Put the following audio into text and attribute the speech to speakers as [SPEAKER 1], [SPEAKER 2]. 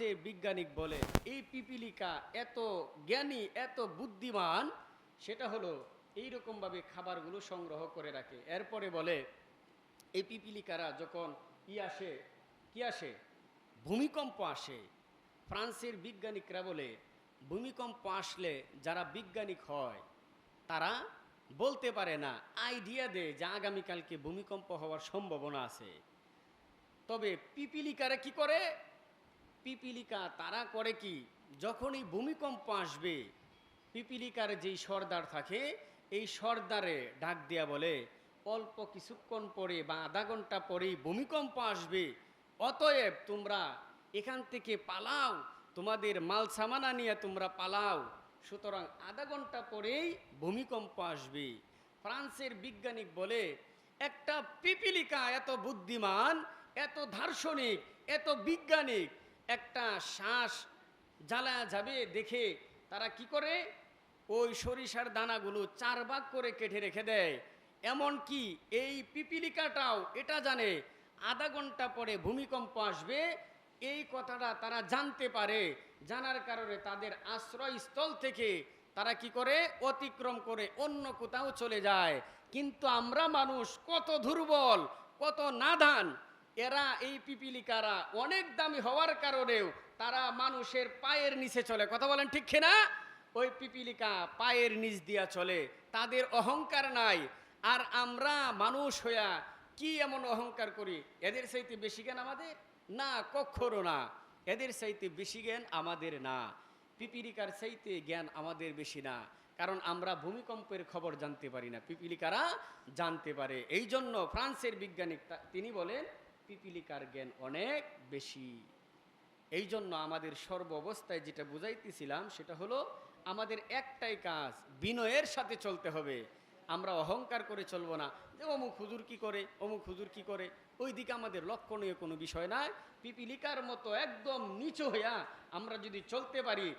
[SPEAKER 1] ফ্রান্সের বিজ্ঞানিক বলে, এই পিপিলিকা এত জ্ঞানী, এত বুদ্ধিমান, সেটা হলো এইরকমভাবে খাবারগুলো সংগ্রহ করে রাখে। এরপরে বলে, এই পিপিলিকারা যখন ই আসে, কি আসে? ভূমিকম্প আসে। ফ্রান্সের বিজ্ঞানিকরা বলে, ভূমিকম্প আসলে যারা বিজ্ঞানিক হয়, তারা বলতে পারে না, আইডিয়া দেয় যে আগামীকালকে ভূমিকম্প হওয়ার সম্ভাবনা আছে। তবে পিপিলিকারা কি করে? পিপিলিকা তারা করে কি? যখনই ভূমিকম্প আসবে, পিপিলিকার যেই সর্দার থাকে, এই সর্দারে ডাক দিয়া বলে, অল্প কিছুক্ষণ পরে বা আধা ঘণ্টা পরেই ভূমিকম্প আসবে। অতএব তোমরা এখান থেকে পালাও, তোমাদের মাল সামানা নিয়ে তোমরা পালাও। সুতরাং আধা ঘণ্টা পরেই ভূমিকম্প আসবে। ফ্রান্সের বিজ্ঞানিক বলে, একটা পিপিলিকা এত বুদ্ধিমান, এত দার্শনিক, এত বিজ্ঞানিক একটা শ্বাস জ্বালা যাবে দেখে তারা কি করে? ওই সরিষার দানাগুলো চার ভাগ করে কেটে রেখে দেয়। এমন কি এই পিপিলিকাটাও এটা জানে, আধা ঘণ্টা পরে ভূমিকম্প আসবে। এই কথাটা তারা জানতে পারে। জানার কারণে তাদের আশ্রয়স্থল থেকে তারা কি করে? অতিক্রম করে অন্য কোথাও চলে যায়। কিন্তু আমরা মানুষ কত দুর্বল, কত নাদান এরা এই পিপিলিকারা অনেক দামি হওয়ার কারণেও তারা মানুষের পায়ের নিচে চলে। কথা বলেন ঠিক না ওই পিপিলিকা পায়ের নিচ দিয়া চলে। তাদের অহংকার নাই। আর আমরা মানুষ হইয়া কি এমন অহংকার করি? এদের চাইতে বেশি জ্ঞান আমাদের? না, কখনো না। এদের চাইতে বেশি জ্ঞান আমাদের না। পিপিলিকার চাইতে জ্ঞান আমাদের বেশি না। কারণ আমরা ভূমিকম্পের খবর জানতে পারি না। পিপিলিকারা জানতে পারে। এই জন্য ফ্রান্সের বিজ্ঞানিক তা- তিনি বলেন পিপিলিকার জ্ঞান অনেক বেশি। এই জন্য আমাদের সর্ব অবস্থায় যেটা বুঝাইতেছিলাম সেটা হলো, আমাদের একটাই কাজ, বিনয়ের সাথে চলতে হবে। আমরা অহংকার করে চলবো না। যে অমুক হুজুর কি করে, অমুক হুজুর কি করে ওই দিকে আমাদের লক্ষণীয় কোনো বিষয় নাই। পিপিলিকার মতো একদম নিচু হইয়া আমরা যদি চলতে পারি